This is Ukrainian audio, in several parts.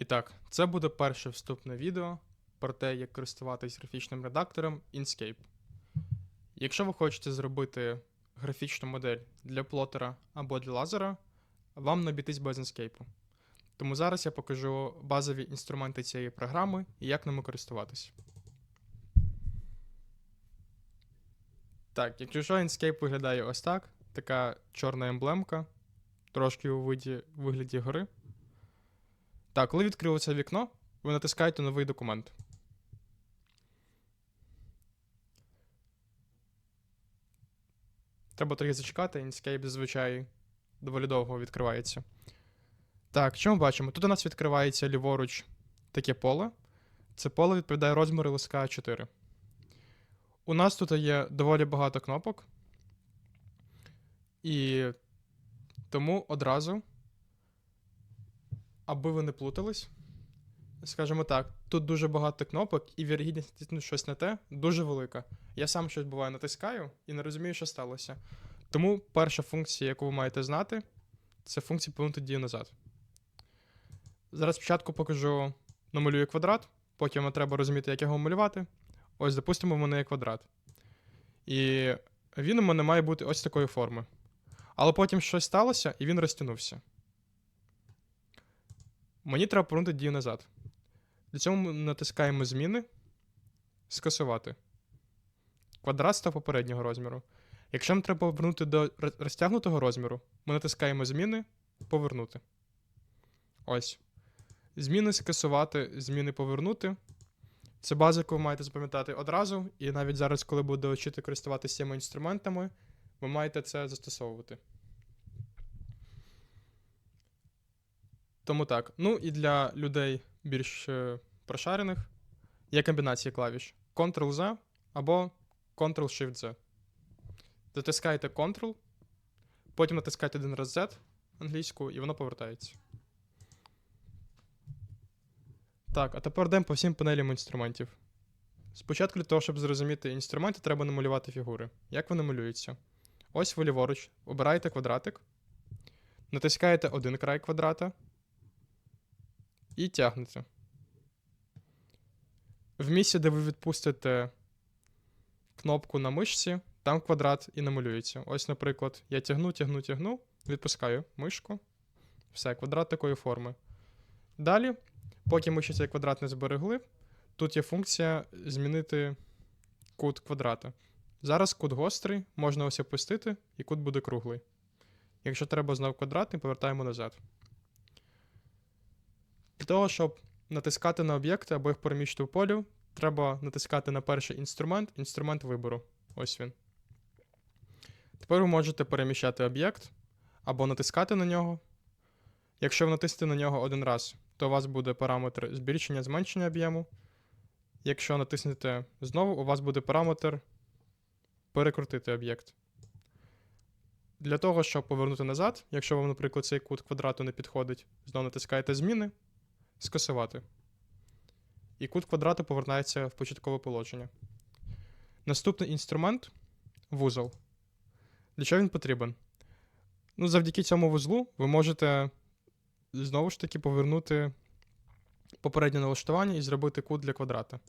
І так, це буде перше вступне відео про те, як користуватись графічним редактором Inkscape. Якщо ви хочете зробити графічну модель для плотера або для лазера, вам не обійтись без Inkscape. Тому зараз я покажу базові інструменти цієї програми і як ними користуватись. Так, якщо що, Inkscape виглядає ось так, така чорна емблемка, трошки у виді, вигляді гори. Так, коли відкрили це вікно, ви натискаєте новий документ. Треба трохи зачекати, Inkscape зазвичай доволі довго відкривається. Так, що ми бачимо? Тут у нас відкривається ліворуч таке поле. Це поле відповідає розміру листка 4. У нас тут є доволі багато кнопок. І тому одразу, аби ви не плутались, скажімо так, тут дуже багато кнопок, і вірогідність натиснути щось не те дуже велика. Я сам щось буває натискаю і не розумію, що сталося. Тому перша функція, яку ви маєте знати, це функція повернути дію назад. Зараз спочатку покажу, намалюю квадрат, потім треба розуміти, як його малювати. Ось, допустимо, в мене є квадрат. І він у мене має бути ось такої форми. Але потім щось сталося, і він розтягнувся. Мені треба повернути дію назад. Для цього ми натискаємо зміни, скасувати. Квадрат став попереднього розміру. Якщо нам треба повернути до розтягнутого розміру, ми натискаємо зміни, повернути. Ось. Зміни скасувати, зміни повернути. Це база, яку ви маєте запам'ятати одразу, і навіть зараз, коли буде вчити користуватися цими інструментами, ви маєте це застосовувати. Тому так. Ну і для людей більш е, прошарених є комбінація клавіш Ctrl-Z або Ctrl-Shift-Z. Затискаєте Ctrl, потім натискаєте один раз Z англійську, і воно повертається. Так, а тепер йдемо по всім панелям інструментів. Спочатку для того, щоб зрозуміти інструменти, треба намалювати фігури. Як вони малюються? Ось ви ліворуч, обираєте квадратик, натискаєте один край квадрата і тягнете. В місці, де ви відпустите кнопку на мишці, там квадрат і намалюється. Ось, наприклад, я тягну, тягну, тягну, відпускаю мишку. Все, квадрат такої форми. Далі, поки ми ще цей квадрат не зберегли, тут є функція змінити кут квадрата. Зараз кут гострий, можна ось опустити, і кут буде круглий. Якщо треба знов квадратний, повертаємо назад. Для того, щоб натискати на об'єкти або їх переміщити в полю, треба натискати на перший інструмент, інструмент вибору. Ось він. Тепер ви можете переміщати об'єкт або натискати на нього. Якщо ви натиснете на нього один раз, то у вас буде параметр збільшення, зменшення об'єму. Якщо натиснете знову, у вас буде параметр перекрутити об'єкт. Для того, щоб повернути назад, якщо вам, наприклад, цей кут квадрату не підходить, знову натискаєте зміни, скасувати. І кут квадрату повертається в початкове положення. Наступний інструмент вузол. Для чого він потрібен? Ну, завдяки цьому вузлу ви можете знову ж таки повернути попереднє налаштування і зробити кут для квадрата.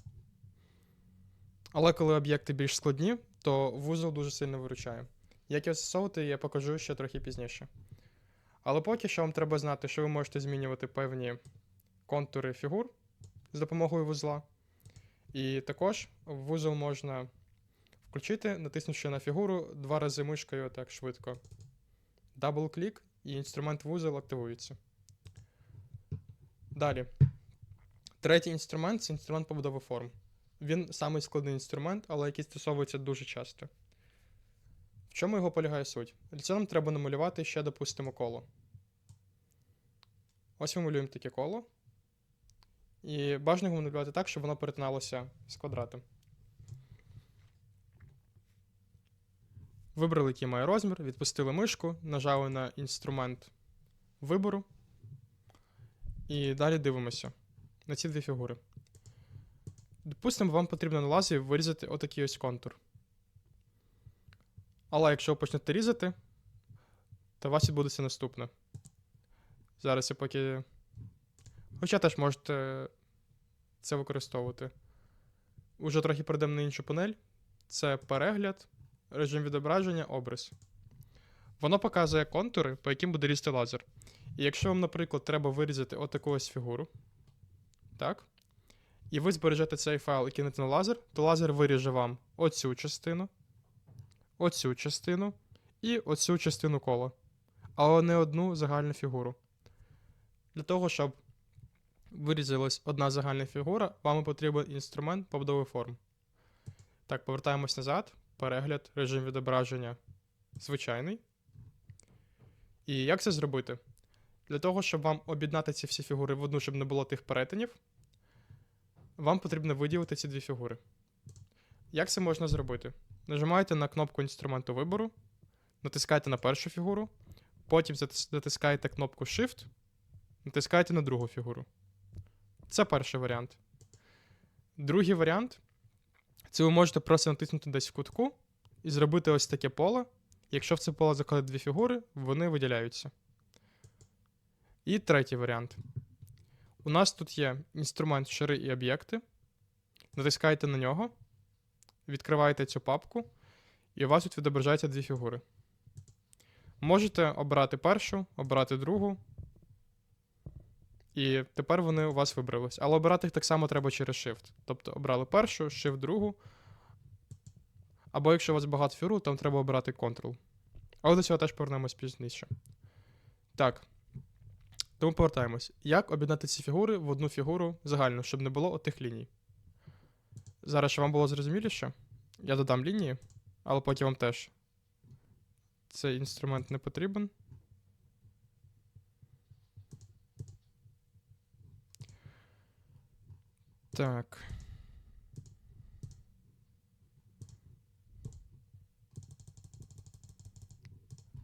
Але коли об'єкти більш складні, то вузол дуже сильно виручає. Як його застосовувати, я покажу ще трохи пізніше. Але поки що вам треба знати, що ви можете змінювати певні контури фігур з допомогою вузла. І також вузол можна включити, натиснувши на фігуру два рази мишкою так швидко. Дабл-клік, і інструмент вузол активується. Далі. Третій інструмент це інструмент побудови форм. Він самий складний інструмент, але який застосовується дуже часто. В чому його полягає суть? Для цього нам треба намалювати ще, допустимо, коло. Ось ми малюємо таке коло. І бажано його так, щоб воно перетиналося з квадратом. Вибрали, який має розмір, відпустили мишку, нажали на інструмент вибору. І далі дивимося на ці дві фігури. Допустимо, вам потрібно на лазі вирізати отакий ось контур. Але якщо ви почнете різати, то у вас відбудеться наступне. Зараз я поки Хоча теж можете це використовувати. Уже трохи перейдемо на іншу панель. Це перегляд, режим відображення, образ. Воно показує контури, по яким буде різти лазер. І якщо вам, наприклад, треба вирізати отаку ось фігуру, так? І ви збережете цей файл і кинете на лазер, то лазер виріже вам оцю частину, оцю частину і оцю частину кола, але не одну загальну фігуру. Для того, щоб вирізалась одна загальна фігура, вам потрібен інструмент побудови форм. Так, повертаємось назад. Перегляд, режим відображення звичайний. І як це зробити? Для того, щоб вам об'єднати ці всі фігури в одну, щоб не було тих перетинів, вам потрібно виділити ці дві фігури. Як це можна зробити? Нажимаєте на кнопку інструменту вибору, натискаєте на першу фігуру, потім затискаєте кнопку Shift, натискаєте на другу фігуру. Це перший варіант. Другий варіант це ви можете просто натиснути десь в кутку і зробити ось таке поле. Якщо в це поле заходять дві фігури, вони виділяються. І третій варіант. У нас тут є інструмент шари і об'єкти. Натискаєте на нього, відкриваєте цю папку, і у вас тут відображаються дві фігури. Можете обрати першу, обрати другу. І тепер вони у вас вибрались. Але обирати їх так само треба через Shift. Тобто обрали першу, Shift другу. Або якщо у вас багато фігур, там треба обирати Ctrl. Але до цього теж повернемось пізніше. Так. Тому повертаємось. Як об'єднати ці фігури в одну фігуру загальну, щоб не було отих ліній? Зараз, щоб вам було зрозуміліше, я додам лінії, але потім вам теж. Цей інструмент не потрібен. Так.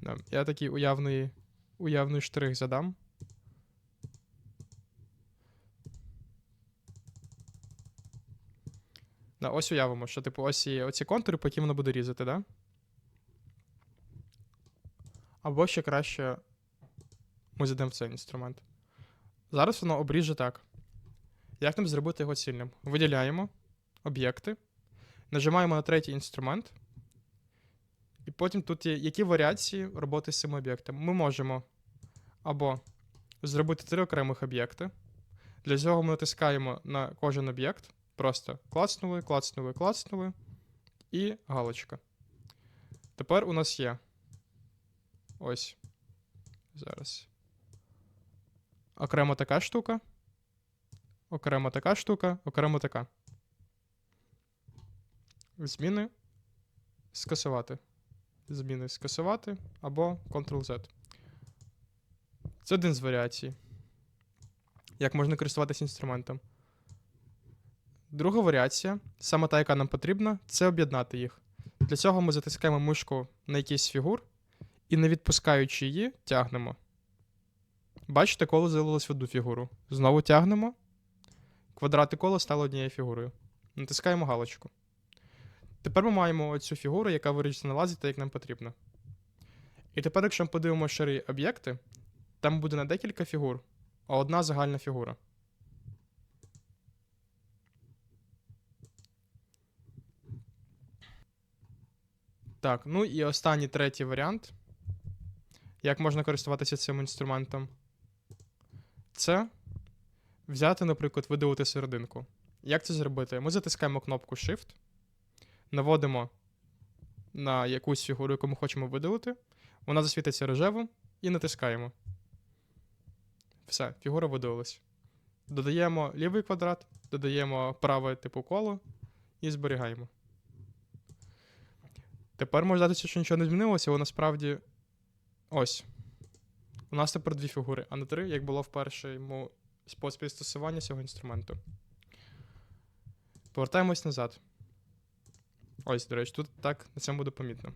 Да, я такий уявний, уявний штрих задам. Да, ось уявимо, що типу ось є оці контури, по яким воно буде різати, да? Або ще краще ми зайдемо в цей інструмент. Зараз воно обріже так. Як нам зробити його цільним? Виділяємо об'єкти, нажимаємо на третій інструмент. І потім тут є які варіації роботи з цим об'єктом. Ми можемо або зробити три окремих об'єкти. Для цього ми натискаємо на кожен об'єкт. Просто клацнули, клацнули, клацнули. І галочка. Тепер у нас є. Ось. Зараз. Окремо така штука. Окремо така штука, окремо така. Зміни. Скасувати. Зміни скасувати або Ctrl-Z. Це один з варіацій. Як можна користуватися інструментом. Друга варіація, саме та, яка нам потрібна, це об'єднати їх. Для цього ми затискаємо мишку на якийсь фігур і, не відпускаючи її, тягнемо. Бачите, коло залилось в одну фігуру. Знову тягнемо. Квадрати кола стало однією фігурою. Натискаємо галочку. Тепер ми маємо цю фігуру, яка вирішиться налазити, як нам потрібно. І тепер, якщо ми подивимося шари об'єкти, там буде не декілька фігур, а одна загальна фігура. Так, ну і останній третій варіант. Як можна користуватися цим інструментом? Це взяти, наприклад, видалити серединку. Як це зробити? Ми затискаємо кнопку Shift, наводимо на якусь фігуру, яку ми хочемо видалити. Вона засвітиться рожевим і натискаємо. Все, фігура видалилась. Додаємо лівий квадрат, додаємо праве типу коло і зберігаємо. Тепер може здатися, що нічого не змінилося, але насправді. Ось. У нас тепер дві фігури, а не три, як було в першому способі застосування цього інструменту. Повертаємось назад. Ось, до речі, тут так на цьому буде помітно.